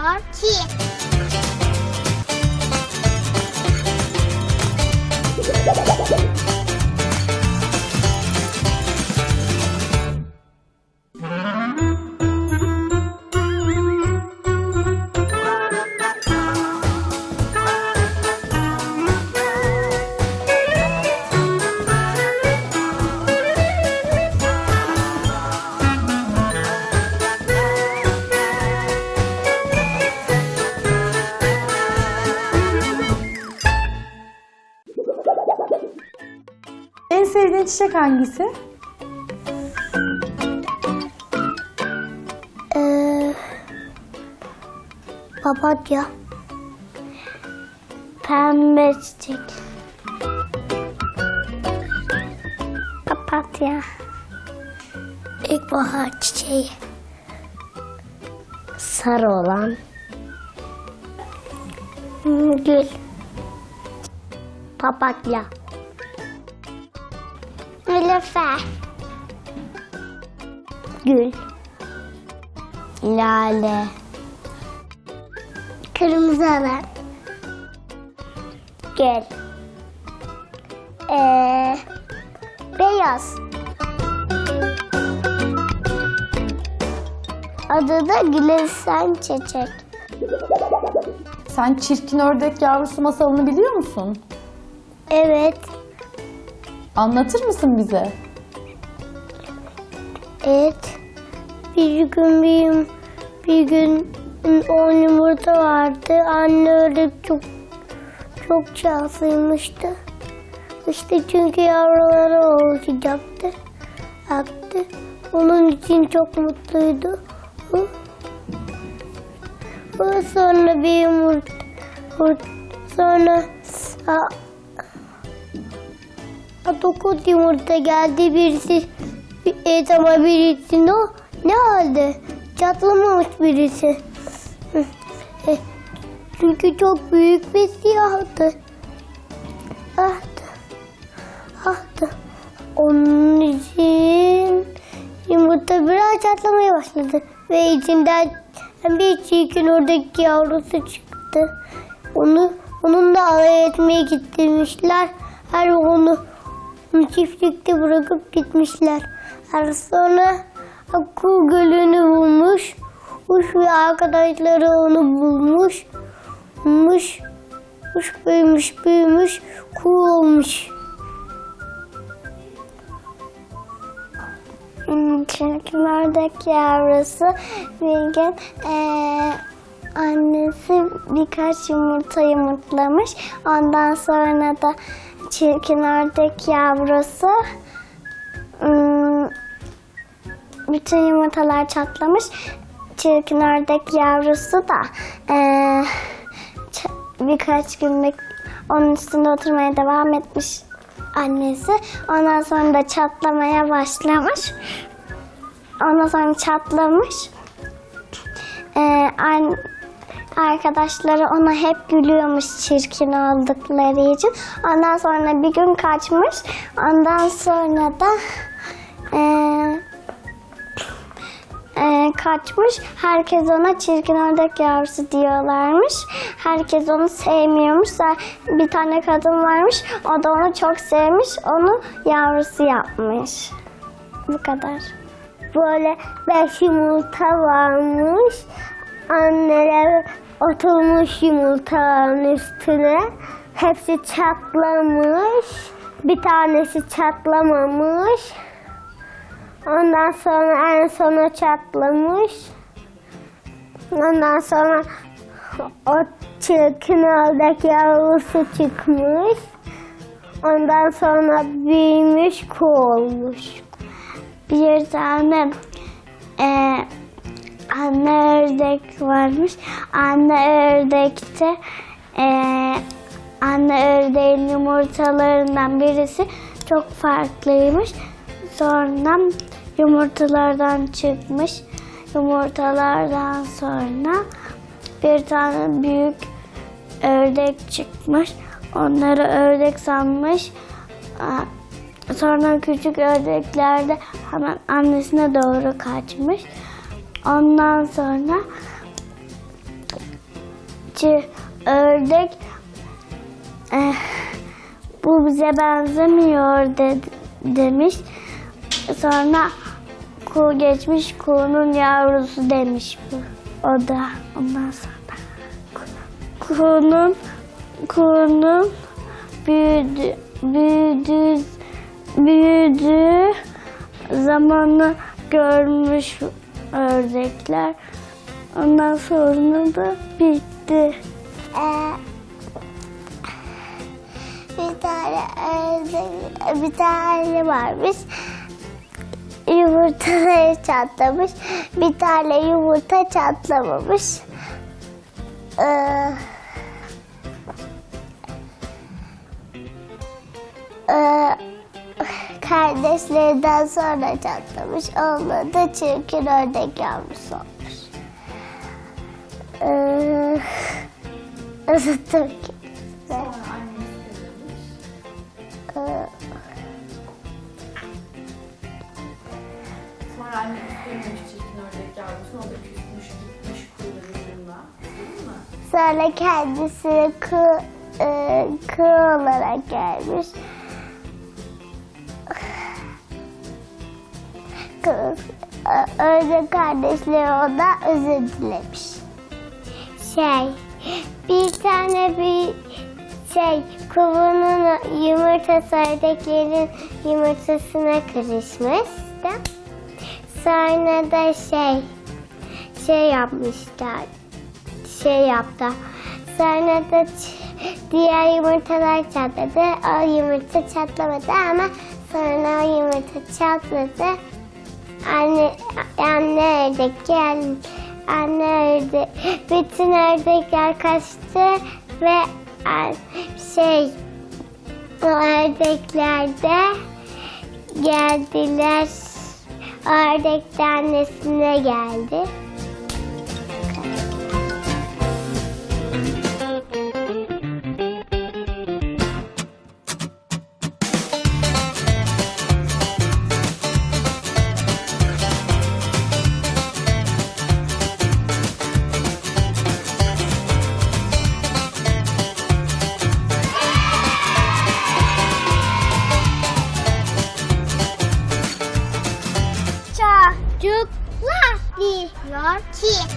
好去 çiçek hangisi? Ee, papatya. Pembe çiçek. Papatya. İlkbahar çiçeği. Sarı olan. Gül. Papatya. Nilüfer. Gül. Lale. Kırmızı alan. Gel. Ee, beyaz. Adı da Gülesten Çiçek. Sen çirkin ördek yavrusu masalını biliyor musun? Evet. Anlatır mısın bize? Evet. Bir gün bir, bir gün on yumurta vardı. Anne öyle çok çok şanslıymıştı. İşte çünkü yavruları olacaktı. Aktı. Onun için çok mutluydu. Sonra bir yumurta sonra dokuz yumurta geldi birisi Evet ama birisinin o ne halde? Çatlamamış birisi. E, Çünkü çok büyük bir siyahtı. Ahtı. Ahtı. Onun için yumurta biraz çatlamaya başladı. Ve içinden bir çirkin oradaki yavrusu çıktı. Onu onunla alay etmeye gitmişler. Her onu çiftlikte bırakıp gitmişler. Her sonra Akku gölünü bulmuş. Kuş ve arkadaşları onu bulmuş. Bulmuş. Kuş büyümüş büyümüş. Kuğu olmuş. Çünkü ördek yavrusu bir gün eee, annesi birkaç yumurta yumurtlamış. Ondan sonra da çirkin ördek yavrusu ım, bütün yumurtalar çatlamış. Çirkin ördek yavrusu da ç- birkaç gün bek- onun üstünde oturmaya devam etmiş annesi. Ondan sonra da çatlamaya başlamış. Ondan sonra çatlamış. Ee, an- arkadaşları ona hep gülüyormuş çirkin oldukları için. Ondan sonra bir gün kaçmış. Ondan sonra da ee, ee, kaçmış. Herkes ona çirkin ördek yavrusu diyorlarmış. Herkes onu sevmiyormuş. Bir tane kadın varmış. O da onu çok sevmiş. Onu yavrusu yapmış. Bu kadar. Böyle beş yumurta varmış. Anneler oturmuş yumurtaların üstüne. Hepsi çatlamış. Bir tanesi çatlamamış. Ondan sonra en sona çatlamış. Ondan sonra o çirkin ördek yavrusu çıkmış. Ondan sonra büyümüş, kuğu olmuş. Bir tane e, anne ördek varmış. Anne ördekte e, anne ördeğin yumurtalarından birisi çok farklıymış. Sonra yumurtalardan çıkmış. Yumurtalardan sonra bir tane büyük ördek çıkmış. Onları ördek sanmış. Sonra küçük ördekler de hemen annesine doğru kaçmış. Ondan sonra ördek eh, bu bize benzemiyor de, demiş. Sonra kuğu geçmiş kuğunun yavrusu demiş bu. O da ondan sonra ku- kuğunun kuğunun büyüdü büyüdü büyüdüğü zamanı görmüş ördekler. Ondan sonra da bitti. Ee, bir tane ördek, bir tane varmış. Yumurtaları çatlamış. Bir tane yumurta çatlamamış. Ee, ee, kardeşlerinden sonra çatlamış. Onunla da çirkin ördek yavrusu olmuş. Ee, Unuttum ki. Sonra annesi istememiş çirkin ördek yavrusunu. O da küsmüş gitmiş kuyuların yanına. Değil mi? Sonra kendisi kı, e, kı olarak gelmiş. Öyle kardeşleri ona özür dilemiş. Şey, bir tane bir şey, kuvunun yumurtası ördeklerin yumurtasına karışmış. da. Sonra da şey, şey yapmışlar şey yaptı. Sonra da diğer yumurtalar çatladı. O yumurta çatlamadı ama sonra o yumurta çatladı. Anne, anne ördek geldi. Anne ördek. Bütün ördekler kaçtı ve şey o ördekler de geldiler. Ördek de annesine geldi. Çocuklar diyor ki